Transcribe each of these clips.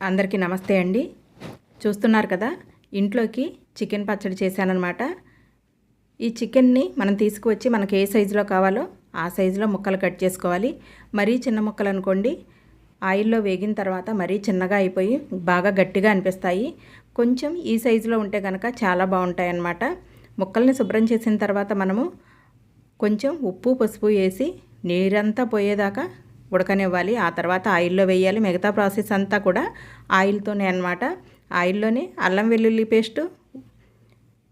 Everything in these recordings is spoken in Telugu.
అందరికీ నమస్తే అండి. చూస్తున్నారు కదా ఇంట్లోకి చికెన్ పచ్చడి చేశానమాట ఈ చికెన్ని మనం తీసుకువచ్చి మనకి ఏ సైజులో కావాలో ఆ సైజులో ముక్కలు కట్ చేసుకోవాలి. మరీ చిన్న ముక్కలు అనుకోండి ఆయిల్లో వేగిన తర్వాత మరీ చిన్నగా అయిపోయి బాగా గట్టిగా అనిపిస్తాయి. కొంచెం ఈ సైజులో ఉంటే కనుక చాలా బాగుంటాయి అన్నమాట ముక్కల్ని శుభ్రం చేసిన తర్వాత మనము కొంచెం ఉప్పు పసుపు వేసి నీరంతా పోయేదాకా ఉడకనివ్వాలి. ఆ తర్వాత ఆయిల్లో వేయాలి. మిగతా ప్రాసెస్ అంతా కూడా ఆయిల్తోనే అనమాట ఆయిల్లోనే అల్లం వెల్లుల్లి పేస్టు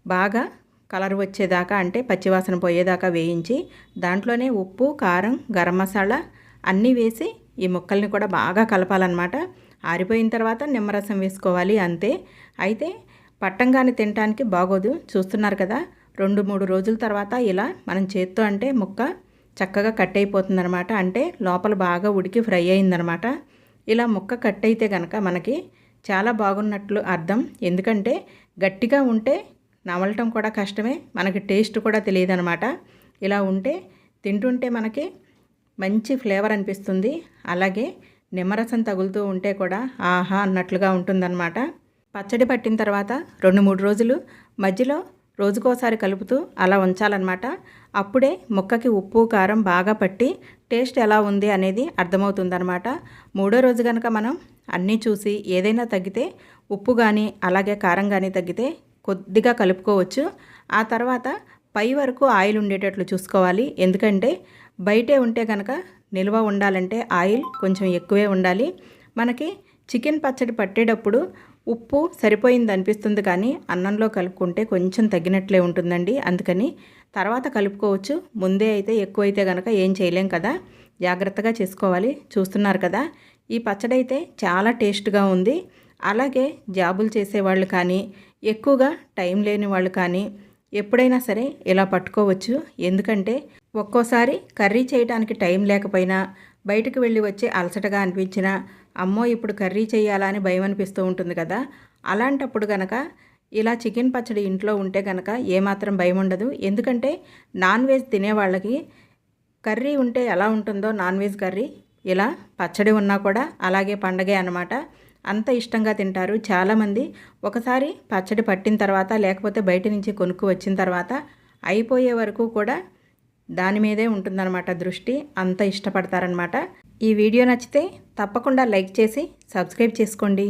బాగా కలర్ వచ్చేదాకా అంటే పచ్చివాసన పోయేదాకా వేయించి దాంట్లోనే ఉప్పు కారం గరం మసాలా అన్నీ వేసి ఈ ముక్కల్ని కూడా బాగా కలపాలన్నమాట. ఆరిపోయిన తర్వాత నిమ్మరసం వేసుకోవాలి అంతే. అయితే పట్టంగాని తినటానికి బాగోదు. చూస్తున్నారు కదా రెండు మూడు రోజుల తర్వాత ఇలా మనం చేత్తో అంటే ముక్క చక్కగా కట్ అయిపోతుందనమాట అంటే లోపల బాగా ఉడికి ఫ్రై అయిందనమాట ఇలా ముక్క కట్ అయితే కనుక మనకి చాలా బాగున్నట్లు అర్థం. ఎందుకంటే గట్టిగా ఉంటే నమలటం కూడా కష్టమే మనకి టేస్ట్ కూడా తెలియదనమాట ఇలా ఉంటే తింటుంటే మనకి మంచి ఫ్లేవర్ అనిపిస్తుంది. అలాగే నిమ్మరసం తగులుతూ ఉంటే కూడా ఆహా అన్నట్లుగా ఉంటుందన్నమాట. పచ్చడి పట్టిన తర్వాత రెండు మూడు రోజులు మధ్యలో రోజుకోసారి కలుపుతూ అలా ఉంచాలన్నమాట. అప్పుడే ముక్కకి ఉప్పు కారం బాగా పట్టి టేస్ట్ ఎలా ఉంది అనేది అర్థమవుతుందనమాట మూడో రోజు కనుక మనం అన్నీ చూసి ఏదైనా తగ్గితే ఉప్పు కానీ అలాగే కారం కానీ తగ్గితే కొద్దిగా కలుపుకోవచ్చు. ఆ తర్వాత పై వరకు ఆయిల్ ఉండేటట్లు చూసుకోవాలి. ఎందుకంటే బయటే ఉంటే కనుక నిల్వ ఉండాలంటే ఆయిల్ కొంచెం ఎక్కువే ఉండాలి. మనకి చికెన్ పచ్చడి పట్టేటప్పుడు ఉప్పు సరిపోయింది అనిపిస్తుంది కానీ అన్నంలో కలుపుకుంటే కొంచెం తగ్గినట్లే ఉంటుందండి. అందుకని తర్వాత కలుపుకోవచ్చు. ముందే అయితే ఎక్కువైతే కనుక ఏం చేయలేం కదా. జాగ్రత్తగా చేసుకోవాలి. చూస్తున్నారు కదా. ఈ పచ్చడి అయితే చాలా టేస్ట్గా ఉంది. అలాగే జాబులు చేసేవాళ్ళు కానీ ఎక్కువగా టైం లేని వాళ్ళు కానీ ఎప్పుడైనా సరే ఇలా పట్టుకోవచ్చు. ఎందుకంటే ఒక్కోసారి కర్రీ చేయడానికి టైం లేకపోయినా బయటకు వెళ్ళి వచ్చే అలసటగా అనిపించినా అమ్మో ఇప్పుడు కర్రీ చేయాలని భయం అనిపిస్తూ ఉంటుంది కదా. అలాంటప్పుడు కనుక ఇలా చికెన్ పచ్చడి ఇంట్లో ఉంటే కనుక ఏమాత్రం భయం ఉండదు ఎందుకంటే నాన్ వెజ్ తినే వాళ్ళకి కర్రీ ఉంటే ఎలా ఉంటుందో నాన్ వెజ్ కర్రీ ఇలా పచ్చడి ఉన్నా కూడా అలాగే పండగే అనమాట అంత ఇష్టంగా తింటారు చాలామంది. ఒకసారి పచ్చడి పట్టిన తర్వాత లేకపోతే బయట నుంచి కొనుక్కు వచ్చిన తర్వాత అయిపోయే వరకు కూడా దాని మీదే ఉంటుందన్నమాట దృష్టి. అంత ఇష్టపడతారనమాట ఈ వీడియో నచ్చితే తప్పకుండా లైక్ చేసి సబ్స్క్రైబ్ చేసుకోండి.